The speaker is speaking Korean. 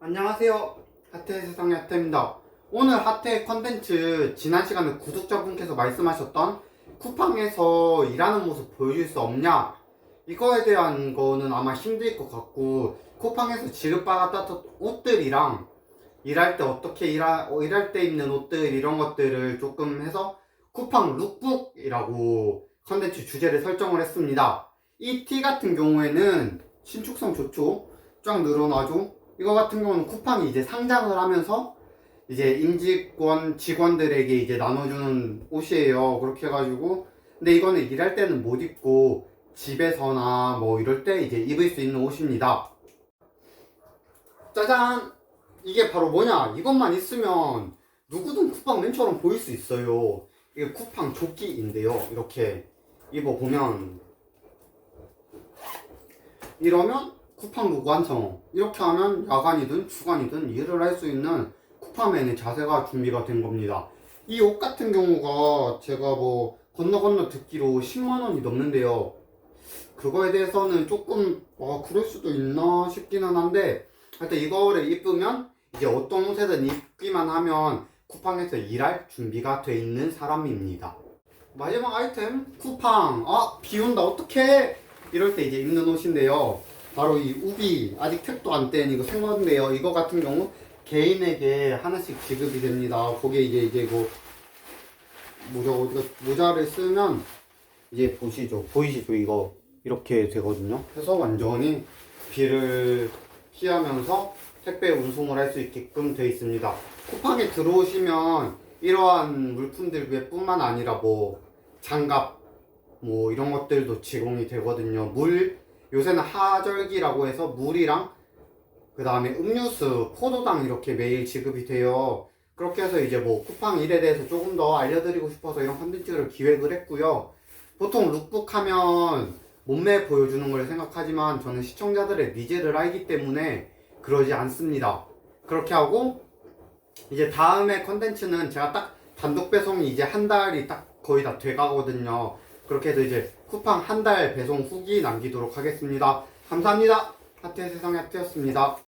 안녕하세요. 하트의 세상의 하트입니다. 오늘 하트의 컨텐츠 지난 시간에 구독자분께서 말씀하셨던 쿠팡에서 일하는 모습 보여줄 수 없냐? 이거에 대한 거는 아마 힘들 것 같고 쿠팡에서 지급받았던 옷들이랑 일할 때 어떻게 일하, 어, 일할 때 입는 옷들 이런 것들을 조금 해서 쿠팡 룩북이라고 컨텐츠 주제를 설정을 했습니다. 이 티 같은 경우에는 신축성 좋죠? 쫙 늘어나죠? 이거 같은 경우는 쿠팡이 이제 상장을 하면서 이제 임직원 직원들에게 이제 나눠주는 옷이에요. 그렇게 해가지고 근데 이거는 일할 때는 못 입고 집에서나 뭐 이럴 때 이제 입을 수 있는 옷입니다. 짜잔! 이게 바로 뭐냐? 이것만 있으면 누구든 쿠팡 맨처럼 보일 수 있어요. 이게 쿠팡 조끼인데요. 이렇게 입어보면 이러면 쿠팡 완성. 이렇게 하면 야간이든 주간이든 일을 할 수 있는 쿠팡맨의 자세가 준비가 된 겁니다. 이 옷 같은 경우가 제가 뭐 건너 건너 듣기로 10만 원이 넘는데요. 그거에 대해서는 조금 아 그럴 수도 있나 싶기는 한데 하여튼 이거를 입으면 이제 어떤 옷에든 입기만 하면 쿠팡에서 일할 준비가 돼 있는 사람입니다. 마지막 아이템 쿠팡 아 비온다 어떡해 이럴 때 이제 입는 옷인데요 바로 이 우비 아직 택도 안 뗀 이거 생건데요. 이거 같은 경우 개인에게 하나씩 지급이 됩니다. 거기에 이제 이제 뭐 모자 모자를 쓰면 이제 보시죠. 보이시죠? 이거 이렇게 되거든요. 그래서 완전히 비를 피하면서 택배 운송을 할 수 있게끔 되어 있습니다. 쿠팡에 들어오시면 이러한 물품들 뿐만 아니라 뭐 장갑 뭐 이런 것들도 제공이 되거든요. 물 요새는 하절기라고 해서 물이랑 그 다음에 음료수, 포도당 이렇게 매일 지급이 돼요. 그렇게 해서 이제 뭐 쿠팡 일에 대해서 조금 더 알려드리고 싶어서 이런 컨텐츠를 기획을 했고요. 보통 룩북 하면 몸매 보여주는 걸 생각하지만 저는 시청자들의 니즈를 알기 때문에 그러지 않습니다. 그렇게 하고 이제 다음에 컨텐츠는 제가 딱 단독 배송이 이제 한 달이 딱 거의 다 돼가거든요. 그렇게 해서 이제 쿠팡 한 달 배송 후기 남기도록 하겠습니다. 감사합니다. 하트의 세상의 하트였습니다.